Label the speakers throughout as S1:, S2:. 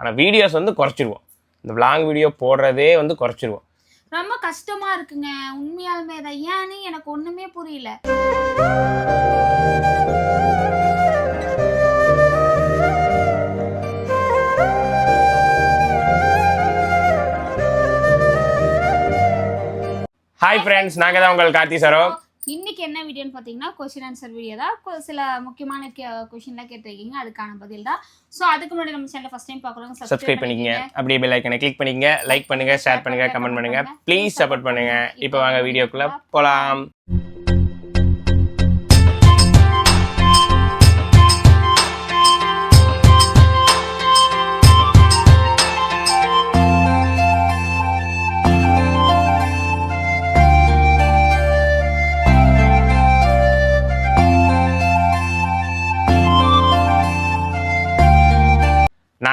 S1: ஆனால் வீடியோஸ் வந்து குறைச்சிருவோம். இந்த vlog வீடியோ போடுறதே வந்து குறைச்சிருவோம்.
S2: ரொம்ப கஷ்டமா இருக்குங்க. உண்மையாலுமே தான் ஏன்னு எனக்கு ஒண்ணுமே புரியல.
S1: ஹாய் ஃப்ரெண்ட்ஸ் நாங்கள் தான் உங்கள் கார்த்தி சரோ.
S2: இன்னைக்கு என்ன வீடியோன்னு பார்த்தீங்கன்னா கொஸ்டின் ஆன்சர் வீடியோ தான். சில முக்கியமான கொஸ்டின்லாம் கேட்டிருக்கீங்க. அதுக்கான பதில் தான். ஸோ அதுக்கு முன்னாடி நம்ம சேனல் ஃபர்ஸ்ட் டைம் பார்க்குறவங்க
S1: சப்ஸ்கிரைப் பண்ணிக்கங்க. அப்படியே பெல் ஐக்கனை கிளிக் பண்ணிக்கங்க. லைக் பண்ணுங்க ஷேர் பண்ணுங்க கமெண்ட் பண்ணுங்க. ப்ளீஸ் சப்போர்ட் பண்ணுங்க. இப்போ வாங்க வீடியோக்குள்ள போலாம்.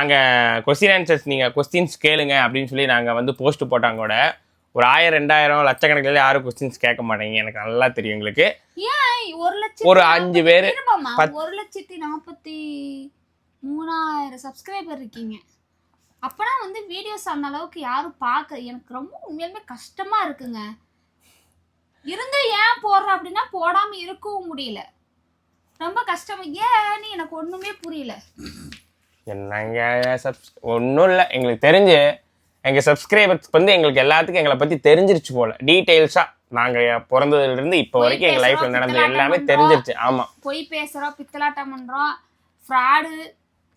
S1: நாங்கள் கொஸ்டின் ஆன்சர்ஸ் நீங்கள் கொஸ்டின்ஸ் கேளுங்க அப்படின்னு சொல்லி நாங்கள் வந்து போஸ்ட் போட்டாங்க கூட. ஒரு ஆயிரம் ரெண்டாயிரம் லட்சக்கணக்கில் யாரும் கொஸ்டின்ஸ் கேட்க மாட்டேங்க. எனக்கு நல்லா தெரியும் எங்களுக்கு
S2: ஏன் ஒரு லட்சத்தி
S1: ஒரு அஞ்சு பேரு,
S2: ஒரு லட்சத்தி நாற்பத்தி மூணாயிரம் சப்ஸ்கிரைபர் இருக்கீங்க. அப்பனா வந்து வீடியோஸ் அந்த அளவுக்கு யாரும் பார்க்க எனக்கு ரொம்ப உண்மையாலுமே கஷ்டமா இருக்குங்க. இருந்து ஏன் போடுற அப்படின்னா போடாம இருக்கவும் முடியல. ரொம்ப கஷ்டமா. ஏன்னு எனக்கு ஒண்ணுமே புரியல.
S1: என்னங்க சப்ஸ் ஒன்றும் இல்லை. எங்களுக்கு தெரிஞ்சு எங்கள் சப்ஸ்கிரைபர்ஸ் வந்து எங்களுக்கு எல்லாத்துக்கும் எங்களை பற்றி தெரிஞ்சிருச்சு போல. டீட்டெயில்ஸாக நாங்கள் பிறந்ததுலேருந்து இப்போ வரைக்கும் எங்கள் லைஃப்பில் நடந்தது எல்லாமே. தெரிஞ்சிருச்சு. ஆமாம்
S2: பொய் பேசுறோம் பித்தலாட்டம் பண்றோம். ஃப்ராடு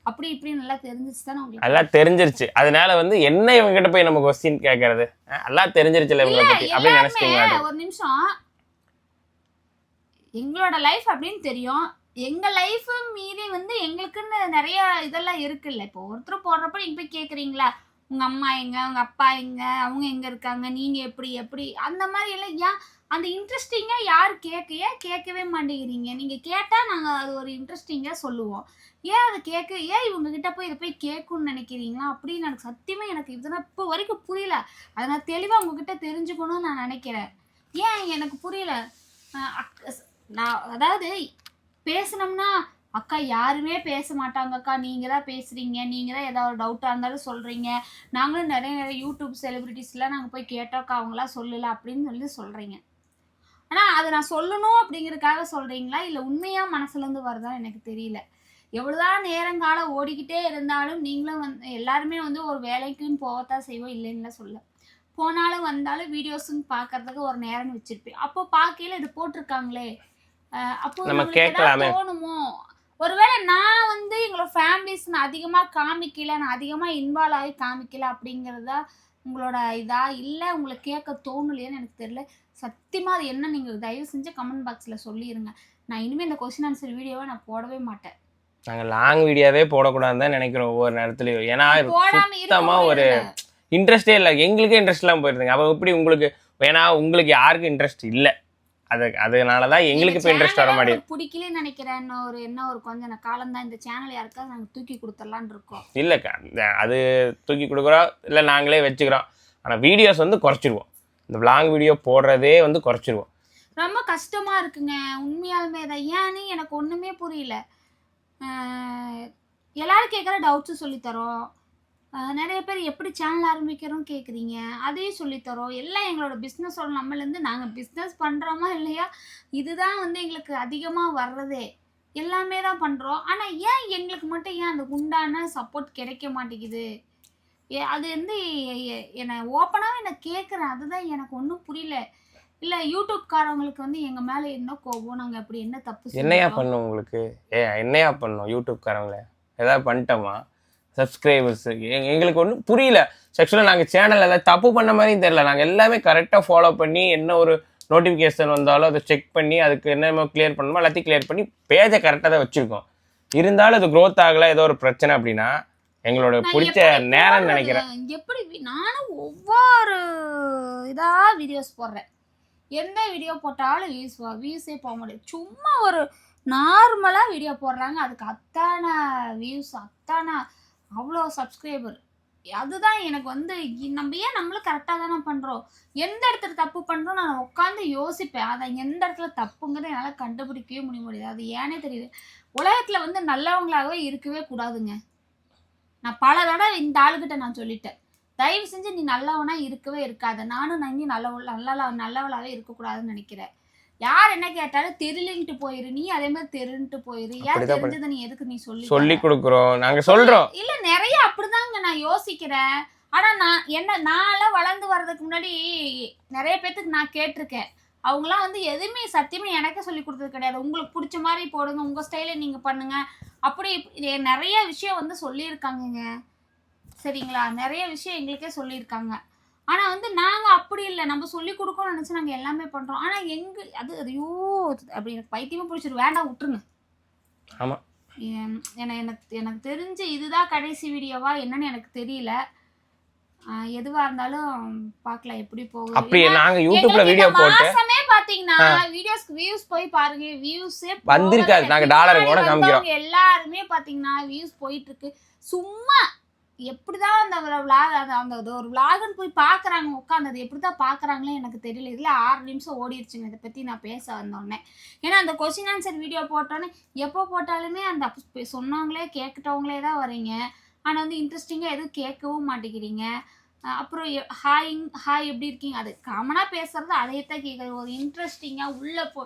S2: அப்படி இப்படி நல்லா தெரிஞ்சிச்சு தானே உங்களுக்கு?
S1: எல்லாம் தெரிஞ்சிருச்சு. அதனால வந்து என்ன இவங்ககிட்ட போய் நம்ம கொஸ்டின் கேட்கறது எல்லாம் தெரிஞ்சிருச்சுல இவங்களை பற்றி அப்படின்னு நினச்சிட்டீங்க
S2: ஒரு நிமிஷம். எங்களோட லைஃப் அப்படின்னு தெரியும். எங்க லைஃப் மீறி வந்து எங்களுக்குன்னு நிறைய இதெல்லாம் இருக்குல்ல. இப்போ ஒருத்தர் போடுறப்ப நீங்க போய் கேக்குறீங்களா? உங்க அம்மா எங்க உங்க அப்பா எங்க அவங்க எங்க இருக்காங்க நீங்க எப்படி எப்படி? அந்த மாதிரி எல்லாம் ஏன் அந்த இன்ட்ரெஸ்டிங்கா யார் கேட்க ஏன் கேட்கவே மாட்டேங்கிறீங்க? நீங்க கேட்டா நாங்க அது ஒரு இன்ட்ரெஸ்டிங்கா சொல்லுவோம். ஏன் அதை கேட்க ஏன் இவங்க கிட்ட போய் இதை போய் கேட்கணும்னு நினைக்கிறீங்களா? அப்படின்னு எனக்கு சத்தியமா எனக்கு இதெல்லாம் இப்போ வரைக்கும் புரியல. அதை நான் தெளிவாக உங்ககிட்ட தெரிஞ்சுக்கணும்னு நான் நினைக்கிறேன். ஏன் எனக்கு புரியல? நான் அதாவது பேசினோம்னா அக்கா யாருமே பேச மாட்டாங்க அக்கா நீங்கள் தான் பேசுகிறீங்க நீங்கள் தான் ஏதாவது டவுட்டாக இருந்தாலும் சொல்கிறீங்க நாங்களும் நிறைய நிறைய யூடியூப் செலிப்ரிட்டிஸ்லாம் நாங்கள் போய் கேட்டோக்கா அவங்களாம் சொல்லலை அப்படின்னு சொல்லி சொல்கிறீங்க ஆனால் அதை நான் சொல்லணும் அப்படிங்கிறதுக்காக சொல்கிறீங்களா இல்லை உண்மையாக மனசுலேருந்து வருதா? எனக்கு தெரியல. எவ்வளோதான் நேரங்காலம் ஓடிக்கிட்டே இருந்தாலும் நீங்களும் வந்து எல்லாருமே வந்து ஒரு வேலைக்குன்னு போகத்தான் செய்வோம். இல்லைன்னு சொல்ல. போனாலும் வந்தாலும் வீடியோஸும் பார்க்கறதுக்கு ஒரு நேரம் வச்சிருப்பேன். அப்போ பார்க்கையில் இது போட்டிருக்காங்களே. அப்போ
S1: நம்ம கேட்கலாமே.
S2: தோணுமோ? ஒருவேளை நான் வந்து எங்களோட ஃபேமிலிஸ் நான் அதிகமாக காமிக்கல நான் அதிகமாக இன்வால்வ் ஆகி காமிக்கல அப்படிங்கிறதா உங்களோட இதா? இல்லை உங்களுக்கு கேட்க தோணலையான்னு எனக்கு தெரியல. சத்தியமாக அது என்ன நீங்கள் தயவு செஞ்சு கமெண்ட் பாக்ஸில் சொல்லிடுங்க நான் இனிமேல் இந்த கொஸ்டின் ஆன்சர் வீடியோவை நான் போடவே மாட்டேன்.
S1: நாங்கள் லாங் வீடியோவே போடக்கூடாதுன்னு தான் நினைக்கிறோம் ஒவ்வொரு நேரத்துலையும். ஏன்னா
S2: போடாம
S1: சுத்தமா
S2: இருக்கவும்
S1: ஒரு. இன்ட்ரெஸ்டே இல்லை. எங்களுக்கே இன்ட்ரெஸ்ட் இல்லாமல் போயிருதுங்க. அப்போ எப்படி உங்களுக்கு ஏன்னா உங்களுக்கு யாருக்கும் இன்ட்ரெஸ்ட் இல்லை. அது அதனால தான் எங்களுக்கு இப்போ இன்ட்ரெஸ்ட் வர மாட்டேங்குது.
S2: பிடிக்கலன்னு நினைக்கிறேன். ஒரு என்ன ஒரு கொஞ்ச காலம் தான் இந்த சேனல் யாருக்காவது நாங்கள் தூக்கி கொடுத்துடலான்னு இருக்கோம்.
S1: இல்லைக்கா அது தூக்கி கொடுக்குறோம் இல்லை நாங்களே வச்சுக்கிறோம். ஆனால் வீடியோஸ் வந்து குறைச்சிருவோம். இந்த vlog வீடியோ போடுறதே வந்து குறைச்சிருவோம்.
S2: ரொம்ப கஷ்டமா இருக்குங்க. உண்மையாலுமே தான் ஏன்னு எனக்கு ஒண்ணுமே புரியல. எல்லாரும் கேட்குற டவுட்ஸும் சொல்லித்தரோம் நிறைய பேர் எப்படி சேனல் ஆரம்பிக்கிறோம் கேட்குறீங்க அதையும் சொல்லித்தரோம் எல்லாம் எங்களோட பிஸ்னஸோட நம்மலேருந்து நாங்கள் பிஸ்னஸ் பண்ணுறோமா இல்லையா? இதுதான் வந்து எங்களுக்கு அதிகமாக வர்றதே. எல்லாமே தான் பண்ணுறோம் ஆனால் ஏன் எங்களுக்கு மட்டும் ஏன் அந்த உண்டான சப்போர்ட் கிடைக்க மாட்டேங்குது? அது வந்து என்னை ஓப்பனாக என்னை கேட்குறேன் அதுதான் எனக்கு ஒன்றும் புரியல. இல்லை யூடியூப்காரவங்களுக்கு வந்து எங்கள் மேலே என்ன கோபம்? நாங்கள் அப்படி என்ன தப்பு
S1: என்னையா? பண்ணும் உங்களுக்கு? ஏ என்னையா பண்ணும் யூடியூப்காரங்களே? ஏதாவது பண்ணிட்டோமா? சப்ஸ்கிரைபர்ஸ் எங்களுக்கு ஒன்றும் புரியல. ஆக்சுவலாக நாங்கள் சேனல் ஏதாவது தப்பு பண்ண மாதிரியும் தெரியல. நாங்கள் எல்லாமே கரெக்டாக ஃபாலோ பண்ணி என்ன ஒரு நோட்டிஃபிகேஷன் வந்தாலும் அதை செக் பண்ணி அதுக்கு என்னமோ கிளியர் பண்ணணுமோ எல்லாத்தையும் கிளியர் பண்ணி பேஜை கரெக்டாக தான் வச்சுருக்கோம். இருந்தாலும் அது க்ரோத் ஆகலை ஏதோ ஒரு பிரச்சனை அப்படின்னா எங்களோட பிடிச்ச நேரம்? நினைக்கிறேன்.
S2: எப்படி நானும் ஒவ்வொரு இதாக வீடியோஸ் போடுறேன். எந்த வீடியோ போட்டாலும் வியூஸ் வியூஸே போக முடியும் சும்மா ஒரு நார்மலாக வீடியோ போடுறாங்க. அதுக்கு அத்தான வியூஸ் அத்தான அவ்வளோ சப்ஸ்கிரைபர் அதுதான் எனக்கு வந்து நம்ம ஏன் நம்மளும் கரெக்டாக தானே பண்ணுறோம் எந்த இடத்துல தப்பு பண்ணுறோம் நான் உட்காந்து யோசிப்பேன். அதை எந்த இடத்துல தப்புங்கிறத என்னால் கண்டுபிடிக்கவே முடிய முடியாது அது ஏனே தெரியுது உலகத்தில் வந்து நல்லவங்களாகவே இருக்கவே கூடாதுங்க. நான் பல தடவை இந்த ஆளுகிட்ட நான் சொல்லிட்டேன். தயவு செஞ்சு நீ நல்லவனாக இருக்கவே இருக்காத. நானும் நான் இங்கே நல்ல நல்லவளாகவே இருக்கக்கூடாதுன்னு நினைக்கிறேன். யார் என்ன கேட்டாலும் தெரியலன்ட்டு போயிரு. நீ அதே மாதிரி தெரின்ட்டு போயிரு. ஏன். தெரிஞ்சதை நீ எதுக்கு நீ சொல்லி
S1: சொல்லி கொடுக்குறோம். நாங்க சொல்றோம்.
S2: இல்ல நிறைய அப்படிதாங்க நான் யோசிக்கிறேன். ஆனா நான் என்ன நான்லாம் வளர்ந்து வர்றதுக்கு முன்னாடி நிறைய பேத்துக்கு நான் கேட்டிருக்கேன். அவங்களாம் வந்து எதுவுமே சத்தியமே எனக்கே சொல்லி கொடுத்தது கிடையாது. உங்களுக்கு பிடிச்ச மாதிரி போடுங்க உங்க ஸ்டைல நீங்க பண்ணுங்க. அப்படி நிறைய விஷயம் வந்து சொல்லியிருக்காங்கங்க. சரிங்களா? நிறைய விஷயம் எங்களுக்கே சொல்லியிருக்காங்க. ஆனா வந்து நாங்க அப்படி இல்லை. நம்ம சொல்லி கொடுக்கணும்னு நினைச்சு நாங்க எல்லாமே பண்றோம். ஆனா எங்க அது ஐயோ அப்படி எனக்கு பைத்தியமா பிடிச்சிரு வேண்டாம் விட்டுருங்க.
S1: ஆமா.
S2: எம், என- எனக்கு எனக்கு தெரிஞ்சு இதுதான் கடைசி வீடியோவா என்னன்னு எனக்கு தெரியல. எதுவா இருந்தாலும் பார்க்கலாம் எப்படி போகுது.
S1: அப்படி நாங்க யூடியூப்ல வீடியோ போட்டு
S2: மாசமே பாத்தீங்கன்னா வீடியோஸ்க்கு வியூஸ் போய் பாருங்க. வியூஸே
S1: வந்திருக்காது. நாங்க dollar கூட காமிக்கிறோம்.
S2: எல்லாருமே பாத்தீங்கன்னா வியூஸ் போயிட்டு இருக்கு. சும்மா எப்படிதான் அந்த விளாக் அந்த அந்த இது ஒரு விளாகுன்னு போய் பார்க்குறாங்க உட்காந்து அது எப்படிதான் பார்க்குறாங்களே எனக்கு தெரியல. இதில் ஆறு நிமிஷம் ஓடிடுச்சுங்க இதை பற்றி நான் பேச வந்தோடனே. ஏன்னா அந்த கொஸ்டின் ஆன்சர் வீடியோ போட்டோன்னே எப்போ போட்டாலுமே அந்த சொன்னவங்களே கேட்கிட்டவங்களே தான் வரீங்க ஆனால் வந்து இன்ட்ரெஸ்டிங்காக எதுவும் கேட்கவும் மாட்டேங்கிறீங்க. அப்புறம் ஹாய் ஹாய் எப்படி இருக்கீங்க? அது காமனாக பேசுறது அதையே தான் கேட்குறது. ஒரு இன்ட்ரெஸ்டிங்காக உள்ளே போ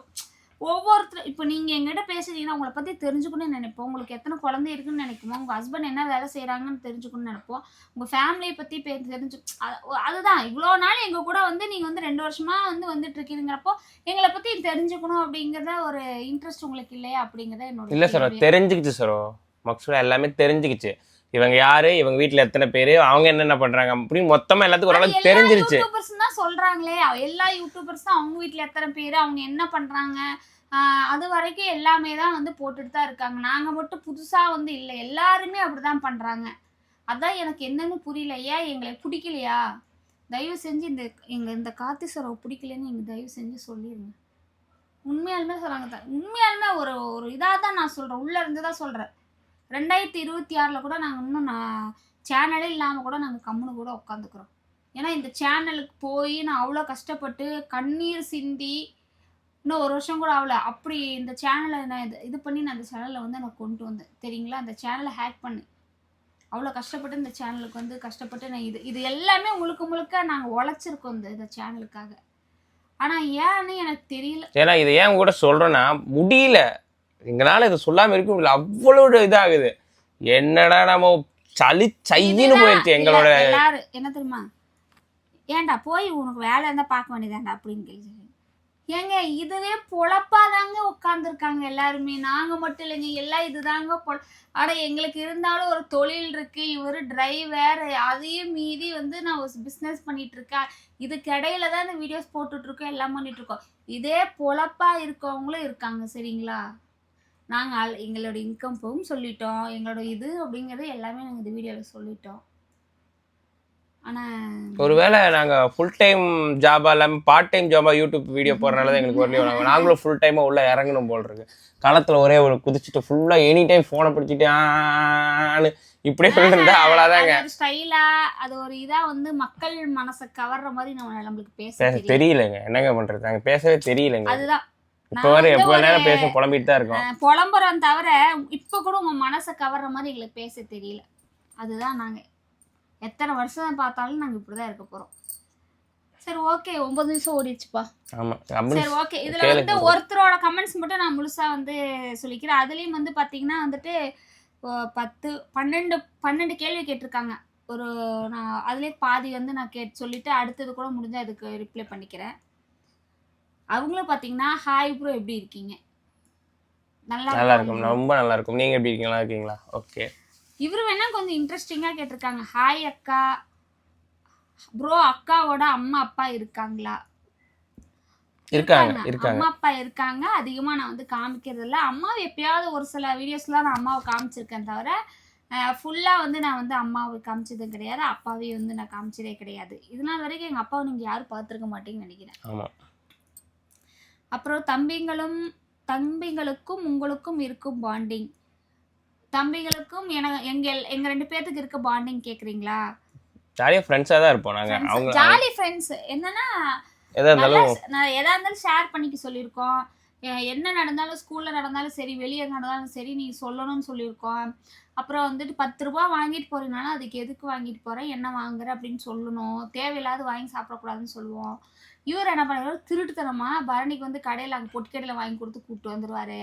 S2: ஒவ்வொருத்தர் இப்போ நீங்கள் எங்கிட்ட பேசுறீங்கன்னா உங்களை பற்றி தெரிஞ்சுக்கணும்னு நினைப்போம். உங்களுக்கு எத்தனை குழந்தை இருக்குன்னு நினைக்குமோ உங்கள் ஹஸ்பண்ட் என்ன வேலை செய்கிறாங்கன்னு தெரிஞ்சுக்கணும்னு நினைப்போம். உங்கள் ஃபேமிலியை பற்றி பே தெரிஞ்சு அது- அதுதான். இவ்வளோ நாள் எங்கள் கூட வந்து நீங்கள் வந்து ரெண்டு வருஷமாக வந்து வந்துட்டு இருக்கீங்கிறப்போ எங்களை பற்றி தெரிஞ்சுக்கணும் அப்படிங்கிறத ஒரு இன்ட்ரெஸ்ட் உங்களுக்கு இல்லையா அப்படிங்கிறத என்னோட
S1: இல்ல சார். தெரிஞ்சுக்கிச்சு சார் மக்சூலா எல்லாமே தெரிஞ்சுக்கிச்சு. இவங்க யாரு? இவங்க வீட்ல எத்தனை பேரு? அவங்க என்னென்ன பண்றாங்க? அப்படின்னு மொத்தமா எல்லாத்துக்கும் ஓரளவுக்கு தெரிஞ்சிருச்சு.
S2: தான் சொல்றாங்களே. எல்லா யூடியூபர்ஸ் தான் அவங்க வீட்ல எத்தனை பேர்? அவங்க என்ன பண்றாங்க? அது வரைக்கும் எல்லாமே தான் வந்து போட்டுட்டு தான் இருக்காங்க. நாங்க மட்டும் புதுசா வந்து இல்லை. எல்லாருமே அப்படிதான் பண்றாங்க. அதான் எனக்கு என்னன்னு புரியல. ஏன் எங்களை பிடிக்கலையா? தயவு செஞ்சு இந்த எங்க இந்த கார்த்தி சரவை பிடிக்கலன்னு எங்க தயவு செஞ்சு சொல்லிடுங்க உண்மையாலுமே சொல்றாங்க தான் உண்மையாலுமே ஒரு ஒரு இதாக தான் நான் சொல்றேன். உள்ள இருந்து தான் சொல்றேன். ரெண்டாயிரத்தி இருபத்தி ஆறில் கூட நாங்கள் இன்னும் நான் சேனலே இல்லாமல் கூட நாங்கள் கம்முன்னு கூட உட்காந்துக்கிறோம் ஏன்னா இந்த சேனலுக்கு போய் நான் அவ்வளோ கஷ்டப்பட்டு கண்ணீர் சிந்தி இன்னும் ஒரு வருஷம் கூட ஆகல. அப்படி இந்த சேனலை நான் இது இது பண்ணி நான் அந்த சேனலை வந்து நான் கொண்டு வந்தேன். தெரியுங்களா? அந்த சேனலை ஹேக் பண்ணு. அவ்வளோ கஷ்டப்பட்டு இந்த சேனலுக்கு வந்து கஷ்டப்பட்டு நான் இது இது எல்லாமே முழுக்க முழுக்க நாங்கள் உழைச்சிருக்கோம் இந்த இந்த சேனலுக்காக ஆனால் ஏன்னு எனக்கு தெரியல.
S1: ஏன்னா இதை ஏன் கூட சொல்கிறேன்னா முடியல. எங்களால இதை சொல்லாம இருக்க முடியல. அவ்வளவு இதாகுது என்னடா நம்ம சளி
S2: இதுதான்
S1: போயிடுச்சு எங்களோட
S2: எல்லாரும் என்ன தெரியுமா? ஏன்டா போய் உனக்கு வேலை இருந்தா பார்க்க வேண்டியதாண்டா அப்படின்னு கேள்வி ஏங்க இதுவே பொழப்பாதாங்க உட்காந்துருக்காங்க எல்லாருமே. நாங்க மட்டும் இல்லைங்க எல்லாம் இதுதாங்க ஆனா எங்களுக்கு இருந்தாலும் ஒரு தொழில் இருக்கு. இவர் டிரைவர் அதையும் மீறி வந்து நான் ஒரு பிஸ்னஸ் பண்ணிட்டு இருக்கேன் இதுக்கு இடையில தான் இந்த வீடியோஸ் போட்டுட்டு இருக்கோம் எல்லாம் பண்ணிட்டு இருக்கோம் இதே பொழப்பா இருக்கவங்களும் இருக்காங்க சரிங்களா? நாங்கள் எங்களோட இன்கம் போகும் சொல்லிட்டோம். எங்களோட இது அப்படிங்கிறது எல்லாமே நாங்கள் இந்த வீடியோவில் சொல்லிட்டோம். ஆனால்
S1: ஒருவேளை நாங்க ஃபுல் டைம் ஜாபா இல்லாம பார்ட் டைம் ஜாபா யூடியூப் வீடியோ போறனால தான் எங்களுக்கு வரலையோ நாங்க நாங்களும் ஃபுல் டைமா உள்ள இறங்கணும் போல் இருக்கு. களத்துல ஒரே ஒரு குதிச்சுட்டு ஃபுல்லா எனி டைம் போனை பிடிச்சிட்டு ஆன்னு இப்படியே இருந்தா அவ்வளவுதாங்க.
S2: ஒரு ஸ்டைலா அது ஒரு இதா வந்து மக்கள் மனசை கவர்ற மாதிரி நம்ம நம்மளுக்கு பேச
S1: தெரியலங்க. என்னங்க பண்றது? நாங்க பேசவே தெரியலங்க.
S2: அதுதான்.
S1: இப்ப வர எப்ப நேரம் பேச புலம்பிட்டு தான் இருக்கோம்.
S2: அஹ், புலம்புறோம் தவிர இப்ப கூட உங்க மனசை கவர்ற மாதிரி எங்களுக்கு பேச தெரியல. அதுதான் நாங்க எத்தனை வருஷம் பார்த்தாலும் நாங்க இப்படிதான் இருக்க போறோம். சரி ஓகே ஒன்பது நிமிஷம் ஓடிடுச்சுப்பா. சரி ஓகே இதுல வந்து. ஒருத்தரோட கமெண்ட்ஸ் மட்டும் நான் முழுசா வந்து சொல்லிக்கிறேன். அதுலயும் வந்து பாத்தீங்கன்னா வந்துட்டு பத்து பன்னெண்டு பன்னெண்டு கேள்வி கேட்டிருக்காங்க. ஒரு நான் அதுலயே பாதி வந்து நான் கேட்டு சொல்லிட்டு அடுத்தது கூட முடிஞ்சா அதுக்கு ரிப்ளை பண்ணிக்கிறேன். அவங்களும் பாத்தீங்கன்னா ஹாய் ப்ரோ எப்படி இருக்கீங்க? நல்லா
S1: நல்லா இருக்கும். ரொம்ப நல்லா இருக்கும். நீங்க எப்படி இருக்கீங்களா இருக்கீங்களா? ஓகே
S2: இவரு வேணா கொஞ்சம் இன்ட்ரெஸ்டிங்கா கேட்டிருக்காங்க. ஹாய் அக்கா. ப்ரோ அக்காவோட அம்மா அப்பா இருக்காங்களா?
S1: இருக்காங்க இருக்காங்க.
S2: அம்மா அப்பா இருக்காங்க. அதிகமா நான் வந்து காமிக்கிறது இல்ல. அம்மாவை எப்பயாவது ஒரு சில வீடியோஸ்லாம் நான் அம்மாவை காமிச்சிருக்கேன் தவிர ஃபுல்லா வந்து நான் வந்து அம்மாவை காமிச்சதும் கிடையாது. அப்பாவையும் வந்து நான் காமிச்சதே கிடையாது. இதனால் வரைக்கும் எங்க அப்பாவை நீங்க யாரும் பார்த்துருக்க மாட்டீங்கன்னு நினைக்கிறேன்.
S1: ஆமா.
S2: அப்புறம் தம்பிங்களும் தம்பிங்களுக்கும் உங்களுக்கும் இருக்கும் பாண்டிங் தம்பிகளுக்கும் என எங்க எங்க ரெண்டு பேர்த்துக்கு இருக்க பாண்டிங் கேக்குறீங்களா?
S1: ஜாலியா ஃப்ரெண்ட்ஸா தான் இருப்போம் நாங்க. அவங்க
S2: ஜாலி ஃப்ரெண்ட்ஸ் என்னன்னா
S1: எதா இருந்தாலும்
S2: நான் எதா இருந்தாலும் ஷேர் பண்ணிக்க சொல்லியிருக்கோம். எ- என்ன நடந்தாலும் ஸ்கூல்ல நடந்தாலும் சரி வெளியே நடந்தாலும் சரி நீ சொல்லணும்னு சொல்லியிருக்கோம். அப்புறம் வந்துட்டு பத்து ரூபா வாங்கிட்டு போறீங்கனாலும் அதுக்கு எதுக்கு வாங்கிட்டு போற என்ன வாங்குற அப்படின்னு சொல்லணும். தேவையில்லாத வாங்கி சாப்பிடக்கூடாதுன்னு சொல்லுவோம். இவர் என்ன பண்ணுவாரு? திருட்டுத்தனமா பரணிக்கு வந்து கடையில் அங்கே பொட்டுக்கடையில் வாங்கி கொடுத்து கூப்பிட்டு வந்துருவாரு.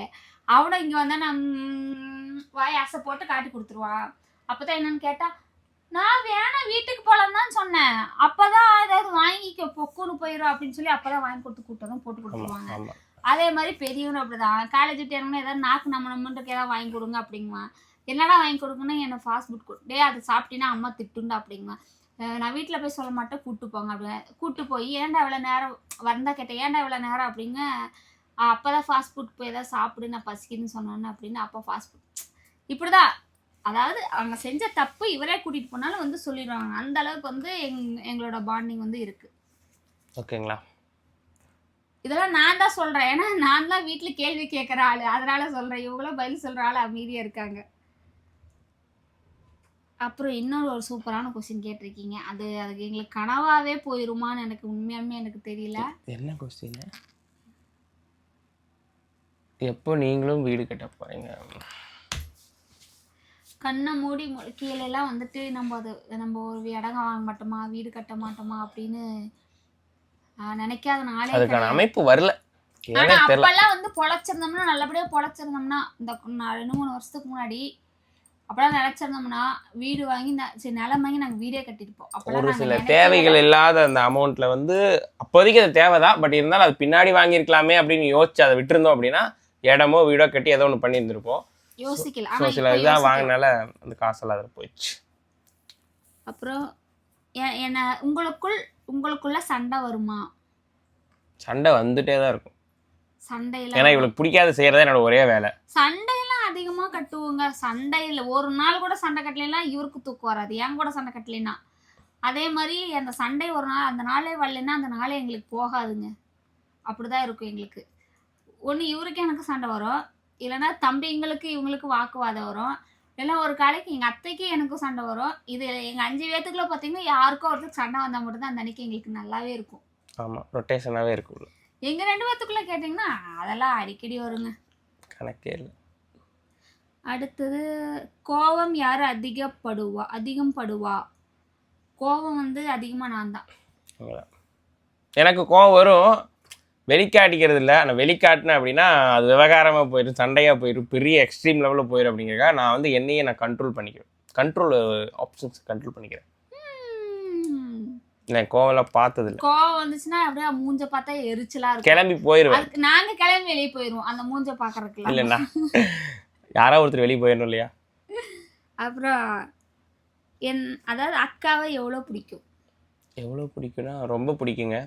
S2: அவனை இங்கே வந்தா நான் ம், வாய் ஆசை போட்டு காட்டி கொடுத்துருவான். அப்பதான் என்னன்னு கேட்டா நான் வேணா வீட்டுக்கு போலாம் தான் சொன்னேன். அப்பதான் ஏதாவது வாங்கிக்க பொக்குன்னு போயிடும் அப்படின்னு சொல்லி அப்பதான் வாங்கி கொடுத்து கூப்பிட்டு வந்து போட்டு கொடுத்துருவாங்க. அதே மாதிரி பெரியவனும் அப்படிதான். காலேஜ் விட்டு இறங்கினா ஏதாவது நாக்கு நம்ம நம்மன்ட்டு ஏதாவது வாங்கி கொடுங்க அப்படிங்குவான். என்னடா வாங்கி கொடுக்கணும் என்ன ஃபாஸ்ட் ஃபுட் கொடு. டே அதை சாப்பிட்டீங்கன்னா அம்மா திட்டுண்டா அப்படிங்குவான். நான் வீட்டில் போய் சொல்ல மாட்டேன் கூட்டு போங்க அப்படின்னு. கூப்பிட்டு போய் ஏன்டா இவ்வளோ நேரம் வந்தா கேட்டேன் ஏன்டா இவ்வளோ நேரம்? அப்படிங்க. அப்போ தான் ஃபாஸ்ட் ஃபுட் போய் ஏதாவது சாப்பிடு நான் பசிக்குதுன்னு சொன்னேன்னு அப்படின்னு அப்போ ஃபாஸ்ட் ஃபுட் இப்படி தான் அதாவது அவங்க செஞ்ச தப்பு இவரே கூட்டிகிட்டு போனாலும் வந்து சொல்லிடுவாங்க. அந்த அளவுக்கு வந்து எங் எங்களோட பாண்டிங் வந்து இருக்குது
S1: ஓகேங்களா?
S2: இதெல்லாம் நான் தான் சொல்றேன். ஏன்னா நான் தான் வீட்ல கேள்வி கேட்குற ஆளு. அதனால சொல்றேன். இவங்களும் பதில் சொல்ற ஆளு அமைதியா இருக்காங்க. அப்புறம் இன்னொரு ஒரு சூப்பரான கொஸ்டின் கேட்டிருக்கீங்க. அது அதுக்கு எங்களுக்கு கனவாவே போயிருமான்னு எனக்கு உண்மையாலுமே எனக்கு தெரியல.
S1: என்ன கொஸ்டின் எப்போ நீங்களும் வீடு கட்ட போறீங்க?
S2: கண்ணை மூடி கீழெல்லாம் வந்துட்டு நம்ம அது நம்ம ஒரு இடம் வாங்க மாட்டோமா வீடு கட்ட மாட்டோமா? அப்படின்னு நினைக்காத நாளே
S1: அதுக்கான. அமைப்பு வரல.
S2: ஆனா அப்பெல்லாம் வந்து பொழைச்சிருந்தோம்னா நல்லபடியா பொழைச்சிருந்தோம்னா இந்த ரெண்டு மூணு வருஷத்துக்கு முன்னாடி அப்பெல்லாம் நினைச்சிருந்தோம்னா வீடு வாங்கி சரி நிலம் வாங்கி நாங்க வீடே கட்டிருப்போம் அப்பெல்லாம்
S1: ஒரு சில தேவைகள்
S2: இல்லை.
S1: இல்லாத அந்த அமௌண்ட்ல வந்து அப்போதைக்கு அது தேவைதான். பட் இருந்தாலும் அது பின்னாடி வாங்கியிருக்கலாமே அப்படின்னு யோசிச்சு அதை விட்டுருந்தோம் அப்படின்னா இடமோ வீடோ கட்டி ஏதோ ஒன்று பண்ணியிருந்திருப்போம்.
S2: யோசிக்கல.
S1: ஸோ சில இதாக. வாங்கினால அந்த காசெல்லாம் அதில் போயிடுச்சு.
S2: அப்புறம் என்ன உங்களுக்குள் உங்களுக்குள்ள சண்டை வருமா?
S1: சண்டை வந்துட்டே தான் இருக்கும்.
S2: சண்டையில
S1: ஏன்னா இவளுக்கு பிடிக்காத செய்யறதா என்னோட ஒரே வேலை.
S2: சண்டையெல்லாம் அதிகமா கட்டுவோங்க. சண்டையில ஒரு நாள் கூட சண்டை கட்டலைன்னா இவருக்கு தூக்கம் வராது. என் கூட சண்டை கட்டலைன்னா. அதே மாதிரி அந்த சண்டை ஒரு நாள் அந்த நாளே வரலைன்னா அந்த நாளே எங்களுக்கு போகாதுங்க. அப்படிதான் இருக்கும் எங்களுக்கு. ஒன்று இவருக்கு எனக்கு சண்டை வரும். இல்லைன்னா தம்பிங்களுக்கு இவங்களுக்கு வாக்குவாதம் வரும். இல்லைன்னா ஒரு காலைக்கு எங்கள் அத்தைக்கு எனக்கும் சண்டை வரும். இது எங்கள் அஞ்சு பேத்துக்குள்ள பார்த்தீங்கன்னா யாருக்கோ ஒருத்தருக்கு சண்டை வந்தால் மட்டும்தான் அந்த அன்னைக்கு எங்களுக்கு நல்லாவே இருக்கும்.
S1: ஆமாம் ரொட்டேஷனாகவே இருக்குள்ள
S2: எங்கள் ரெண்டு பேத்துக்குள்ள கேட்டிங்கன்னா அதெல்லாம் அடிக்கடி வருங்க.
S1: கணக்கே இல்லை.
S2: அடுத்தது கோவம் யார் அதிகப்படுவா அதிகம் படுவா கோவம் வந்து அதிகமாக நான் தான்.
S1: எனக்கு கோவம் வரும். வெளிக்காட்டிக்கிறது இல்லை ஆனால் வெளிக்காட்டினேன் அப்படின்னா அது விவகாரமாக போயிடும் சண்டையாக போயிடும் பெரிய எக்ஸ்ட்ரீம் லெவலில் போயிடும் அப்படிங்கிறக்கா நான் வந்து என்னையே நான் கண்ட்ரோல் பண்ணிக்கிறேன். கண்ட்ரோல் ஆப்ஷன்ஸ் கண்ட்ரோல் பண்ணிக்கிறேன். நான் கோவம்லாம் பார்த்ததில்ல.
S2: கோவம் வந்துச்சுன்னா அப்படியே மூஞ்ச பார்த்தா எரிச்சலா இருக்கும்.
S1: கிளம்பி போயிடுவேன்
S2: நாங்க கிளம்பி வெளியே போயிருவோம் அந்த மூஞ்ச பாக்குறதுக்குலாம்
S1: இல்லைண்ணா யாரோ ஒருத்தர் வெளியே போயிடணும் இல்லையா?
S2: அப்புறம் என் அதாவது அக்காவை எவ்வளோ பிடிக்கும்?
S1: எவ்வளோ பிடிக்கும்னா ரொம்ப பிடிக்குங்க.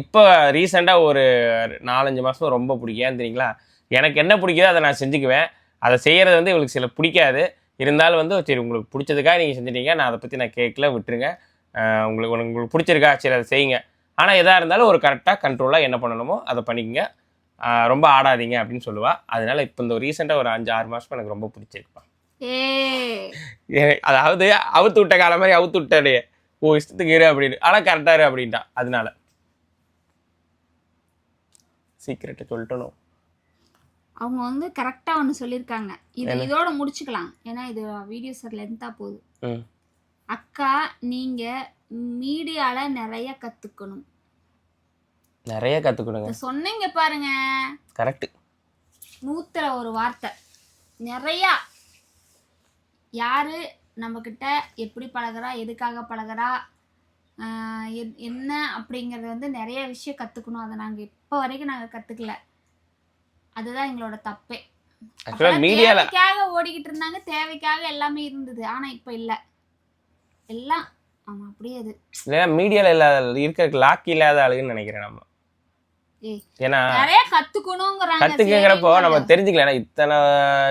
S1: இப்போ ரீசெண்டாக ஒரு நாலஞ்சு மாதம் ரொம்ப பிடிக்கும். ஏன் தெரியுங்களா? எனக்கு என்ன பிடிக்குதோ அதை நான் செஞ்சுக்குவேன். அதை செய்கிறது வந்து இவளுக்கு சில பிடிக்காது. இருந்தாலும் வந்து சரி உங்களுக்கு பிடிச்சதுக்காக நீங்கள் செஞ்சிட்டீங்க. நான் அதை பற்றி நான் கேட்கல விட்டுருங்க. உங்களுக்கு உங்களுக்கு பிடிச்சிருக்கா? சரி அதை செய்யுங்க. ஆனால் எதாக இருந்தாலும் ஒரு கரெக்டாக கண்ட்ரோலாக என்ன பண்ணணுமோ அதை பண்ணிக்கங்க. ரொம்ப ஆடாதீங்க அப்படின்னு சொல்லுவா. அதனால இப்போ இந்த ரீசெண்டாக ஒரு அஞ்சு ஆறு மாதம் எனக்கு ரொம்ப பிடிச்சிருக்குப்பா. அதாவது அவுத்து விட்ட காலம் மாதிரி அவுத்து விட்டாடே ஓ இஷ்டத்துக்கு இரு அப்படின்னு ஆனால் கரெக்டாக இரு அப்படின்ட்டா. அதனால. சீக்கிரட்டை சொல்லிட்டணும்
S2: அவங்க வந்து கரெக்டா ஒன்று சொல்லியிருக்காங்க. இது? இதோட முடிச்சுக்கலாம். ஏன்னா இது வீடியோஸ் லென்த்தா போகுது.
S1: ம்.
S2: அக்கா நீங்க மீடியால நிறைய கத்துக்கணும்.
S1: நிறைய கற்றுக்கணுங்க
S2: சொன்னீங்க பாருங்க.
S1: கரெக்டு
S2: நூத்துல ஒரு வார்த்தை. நிறையா. யாரு நம்மக்கிட்ட எப்படி பழகுறா எதுக்காக பழகுறா என்ன அப்படிங்கறது வந்து நிறைய விஷயம் கற்றுக்கணும் அதை நாங்கள் இப்போ வரைக்கும் நாங்கள் கற்றுக்கல அதுதான் எங்களோட தப்பே. தேவைக்காக ஓடிக்கிட்டு இருந்தாங்க. தேவைக்காக எல்லாமே இருந்தது. ஆனா இப்போ இல்லை. எல்லாம் ஆமா அப்படியே அது.
S1: மீடியாவில் இல்லாத இருக்கிற லாக்கி இல்லாத ஆளுன்னு நினைக்கிறேன் நம்ம. ஏன்னா
S2: சரி,
S1: நம்ம தெரிஞ்சுக்கலாம். ஏன்னா இத்தனை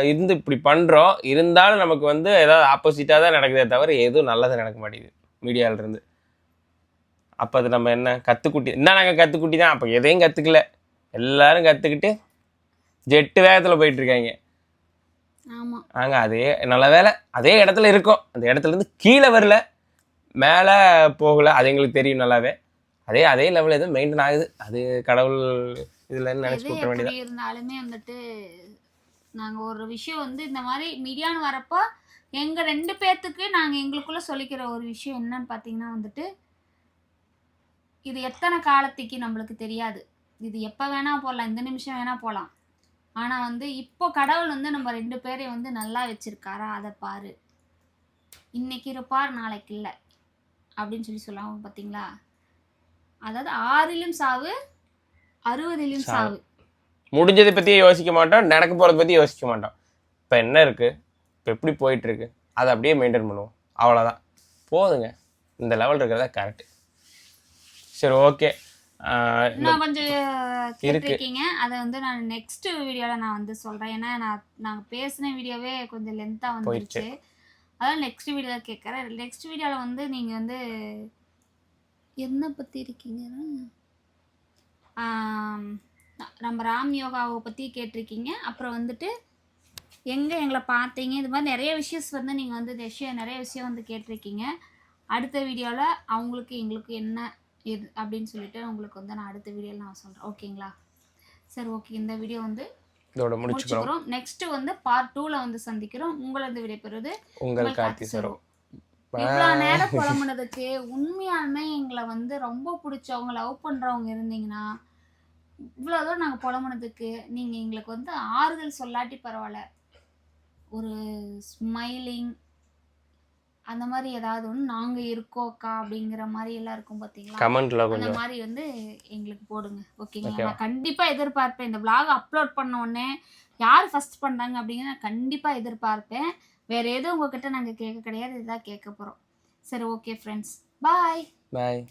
S1: இருந்து இப்படி பண்ணுறோம் இருந்தாலும் நமக்கு வந்து ஏதாவது ஆப்போசிட்டாக தான் நடக்குதே தவிர எதுவும் நல்லது நடக்க மாட்டேங்குது மீடியால இருந்து அப்போ அது நம்ம என்ன கற்றுக்குட்டி என்ன நாங்கள் கற்றுக்குட்டி தான்? அப்போ எதையும் கற்றுக்கல எல்லாரும் கற்றுக்கிட்டு ஜெட்டு வேகத்தில் போயிட்டு இருக்காங்க
S2: ஆமா.
S1: நாங்கள் அதே நல்ல வேலை. அதே இடத்துல இருக்கோம். அந்த இடத்துல இருந்து கீழே வரல. மேலே போகல. அது எங்களுக்கு தெரியும் நல்லாவே. அதே அதே லெவலில் எதுவும் மெயின்டைன் ஆகுது. அது கடவுள் இதுல நினைச்சு கொடுக்க வேண்டியது?
S2: இருந்தாலுமே வந்துட்டு நாங்க ஒரு விஷயம் வந்து இந்த மாதிரி மீடியான்னு வரப்போ எங்க ரெண்டு பேர்த்துக்கு நாங்க எங்களுக்குள்ள சொல்லிக்கிற ஒரு விஷயம் என்னன்னு பாத்தீங்கன்னா வந்துட்டு இது எத்தனை காலத்துக்கு நம்மளுக்கு தெரியாது. இது எப்ப வேணா போகலாம் இந்த நிமிஷம் வேணா போகலாம் ஆனா வந்து இப்போ கடவுள் வந்து நம்ம ரெண்டு பேரையும் வந்து நல்லா வச்சிருக்காரா? அதை பாரு. இன்னைக்கு இருப்பார் நாளைக்கு இல்லை. அப்படின்னு சொல்லி சொல்லாம பாத்தீங்களா? அதாவது ஆறிலும் சாவு அறுபதிலும்
S1: சாவு. முடிஞ்சதை பத்தி யோசிக்க மாட்டோம் நடக்க போறத பத்தி யோசிக்க மாட்டோம். இப்ப என்ன இருக்கு? இப்ப எப்படி போயிட்டு இருக்கு? அதை அப்படியே மெயின்டைன் பண்ணுவோம். அவ்வளவுதான். போதுங்க. இந்த லெவல் இருக்கிறதா கரெக்ட் சரி ஓகே
S2: இன்னும் கொஞ்சம் கேட்டிருக்கீங்க அதை வந்து நான் நெக்ஸ்ட் வீடியோல நான் வந்து சொல்றேன். ஏன்னா நான் நாங்க பேசின வீடியோவே கொஞ்சம் லென்த்தா வந்துருச்சு. அதான் நெக்ஸ்ட் வீடியோல கேட்குறேன் நெக்ஸ்ட் வீடியோல வந்து நீங்க வந்து என்ன பத்தி இருக்கீங்கன்னா? ஆம், நம்ம ராம் யோகாவை பத்தி கேட்டிருக்கீங்க. அப்புறம் வந்துட்டு எங்க எங்களை பார்த்தீங்க? இது மாதிரி நிறைய விஷயஸ் வந்து நீங்க வந்து இந்த விஷயம் நிறைய விஷயம் வந்து கேட்டிருக்கீங்க. அடுத்த வீடியோல அவங்களுக்கு எங்களுக்கு என்ன இது அப்படின்னு சொல்லிட்டு உங்களுக்கு வந்து நான் அடுத்த வீடியோவில் நான் சொல்கிறேன் ஓகேங்களா? சரி ஓகே. இந்த வீடியோ வந்து
S1: இதோட முடிச்சுக்கிறோம்.
S2: முடிச்சுக்கிறோம். நெக்ஸ்ட் வந்து பார்ட் டூவில் வந்து சந்திக்கிறோம். உங்களது விடைபெறுவது
S1: உங்கள் கார்த்தி சரோ.
S2: இவ்வளோ நேரம் புலம்புனதுக்கு உண்மையாலுமே எங்களை வந்து ரொம்ப பிடிச்சவங்க லவ் பண்ணுறவங்க இருந்தீங்கன்னா இவ்வளோ தூரம் நாங்கள் புலம்புனதுக்கு நீங்கள் எங்களுக்கு வந்து ஆறுதல் சொல்லாட்டி பரவாயில்ல. ஒரு ஸ்மைலிங் அந்த மாதிரி ஏதாவது ஒன்று நாங்கள் இருக்கோக்கா அப்படிங்கிற மாதிரி எல்லாம் இருக்கும் பார்த்தீங்களா
S1: கமெண்ட்ல
S2: அந்த மாதிரி வந்து எங்களுக்கு போடுங்க. ஓகேங்களா. நான் கண்டிப்பா எதிர்பார்ப்பேன். இந்த vlog அப்லோட் பண்ண உடனே யார் ஃபர்ஸ்ட் பண்றாங்க அப்படிங்கிறத நான் கண்டிப்பா எதிர்பார்ப்பேன். வேற எதுவும் உங்ககிட்ட நாங்க கேட்க கிடையாது இதுதான் கேட்க போறோம். சரி ஓகே ஃப்ரெண்ட்ஸ் பாய்
S1: பாய்